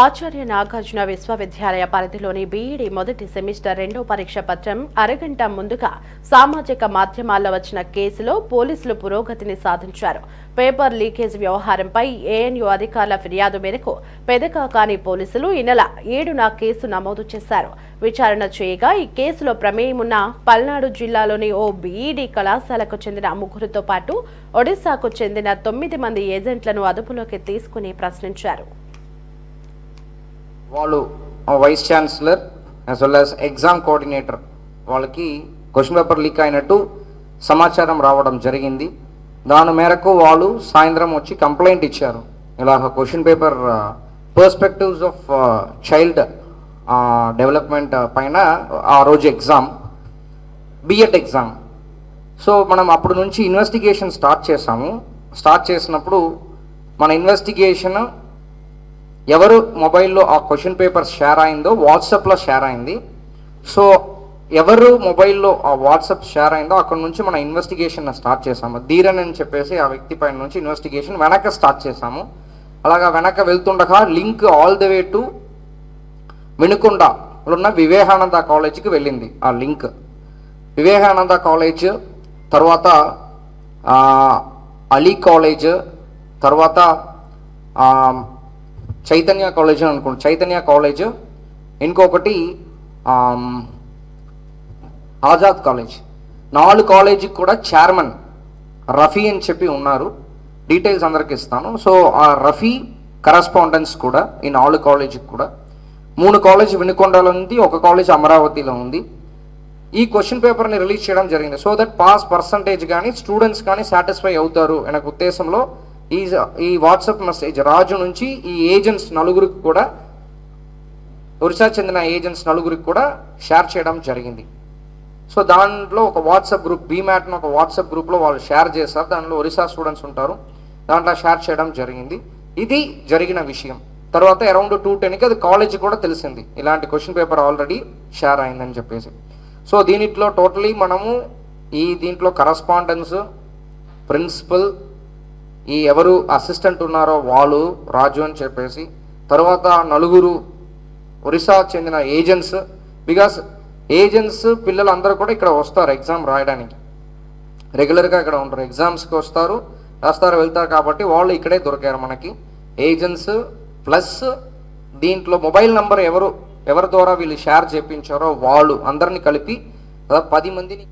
ఆచార్య నాగార్జున విశ్వవిద్యాలయ పరిధిలోని బీఈడీ మొదటి సెమిస్టర్ రెండో పరీక్ష పత్రం అరగంట ముందుగా సామాజిక మాధ్యమాల్లో వచ్చిన కేసులో పోలీసులు పురోగతిని సాధించారు. పేపర్ లీకేజ్ వ్యవహారంపై ఏఎన్యూ అధికారుల ఫిర్యాదు మేరకు పెదకాకాని పోలీసులు ఈ నెల ఏడున కేసు నమోదు చేశారు. విచారణ చేయగా ఈ కేసులో ప్రమేయమున్న పల్నాడు జిల్లాలోని ఓ బీఈడీ కళాశాలకు చెందిన ముగ్గురితో పాటు ఒడిశాకు చెందిన తొమ్మిది మంది ఏజెంట్లను అదుపులోకి తీసుకుని ప్రశ్నించారు. వాళ్ళు vice chancellor as well as exam coordinator వాళ్ళకి క్వశ్చన్ పేపర్ లీక్ అయినట్టు సమాచారం రావడం జరిగింది. దాని మేరకు వాళ్ళు సాయంత్రం వచ్చి కంప్లైంట్ ఇచ్చారు. ఇలాగ question paper perspectives of child development పైన ఆ రోజు ఎగ్జామ్ బిఎడ్ ఎగ్జామ్ సో మనం అప్పుడు నుంచి ఇన్వెస్టిగేషన్ స్టార్ట్ చేసాము స్టార్ట్ చేసినప్పుడు మన ఇన్వెస్టిగేషన్ ఎవరు మొబైల్లో ఆ క్వశ్చన్ పేపర్ షేర్ అయిందో వాట్సాప్లో షేర్ అయింది. సో ఎవరు మొబైల్లో ఆ వాట్సాప్ షేర్ అయిందో అక్కడ నుంచి మన ఇన్వెస్టిగేషన్ స్టార్ట్ చేసాము ధీరన్ అని చెప్పేసి ఆ వ్యక్తి పైన నుంచి ఇన్వెస్టిగేషన్ వెనక స్టార్ట్ చేసాము అలాగా వెనక వెళ్తుండగా link all the way to Vinukonda ఉన్న వివేకానంద కాలేజీకి వెళ్ళింది ఆ లింక్. వివేకానంద కాలేజ్ తర్వాత అలీ కాలేజ్ తర్వాత చైతన్య కాలేజ్ అని అనుకోండి. చైతన్య కాలేజ్ ఇంకొకటి ఆజాద్ కాలేజ్. నాలుగు కాలేజీకి కూడా చైర్మన్ రఫీ అని చెప్పి ఉన్నారు. డీటెయిల్స్ అందరికి ఇస్తాను. సో ఆ రఫీ కరస్పాండెన్స్ కూడా ఈ నాలుగు కాలేజీకి కూడా. మూడు కాలేజ్ వినుకొండలో ఉంది ఒక కాలేజ్ అమరావతిలో ఉంది. ఈ క్వశ్చన్ పేపర్ని రిలీజ్ చేయడం జరిగింది. సో దట్ పాస్ పర్సంటేజ్ కానీ స్టూడెంట్స్ కానీ సాటిస్ఫై అవుతారు అనే ఉద్దేశంలో ఈ ఈ వాట్సాప్ మెసేజ్ రాజు నుంచి ఈ ఏజెంట్స్ నలుగురికి కూడా ఒరిసా చెందిన ఏజెంట్స్ నలుగురికి కూడా షేర్ చేయడం జరిగింది. సో దాంట్లో ఒక వాట్సాప్ గ్రూప్ బీమ్యాట్ను ఒక వాట్సాప్ గ్రూప్లో వాళ్ళు షేర్ చేశారు. దాంట్లో ఒరిస్సా స్టూడెంట్స్ ఉంటారు. దాంట్లో షేర్ చేయడం జరిగింది. ఇది జరిగిన విషయం. తర్వాత అరౌండ్ టూ టెన్కి అది కాలేజ్ కూడా తెలిసింది. ఇలాంటి క్వశ్చన్ పేపర్ ఆల్రెడీ షేర్ అయిందని చెప్పేసి. సో దీనిట్లో టోటలీ మనము ఈ దీంట్లో కరస్పాండెన్స్ ప్రిన్సిపల్ ఈ ఎవరు అసిస్టెంట్ ఉన్నారో వాళ్ళు రాజు అని చెప్పేసి తర్వాత నలుగురు ఒరిస్సా చెందిన ఏజెంట్స్ బికాస్ ఏజెంట్స్ పిల్లలందరూ కూడా ఇక్కడ వస్తారు ఎగ్జామ్ రాయడానికి. రెగ్యులర్గా ఇక్కడ ఉంటారు ఎగ్జామ్స్కి వస్తారు రాస్తారు వెళ్తారు కాబట్టి వాళ్ళు ఇక్కడే దొరికారు మనకి. ఏజెంట్స్ ప్లస్ దీంట్లో మొబైల్ నంబర్ ఎవరు ఎవరి ద్వారా వీళ్ళు షేర్ చేయించారో వాళ్ళు అందరినీ కలిపి పది మందిని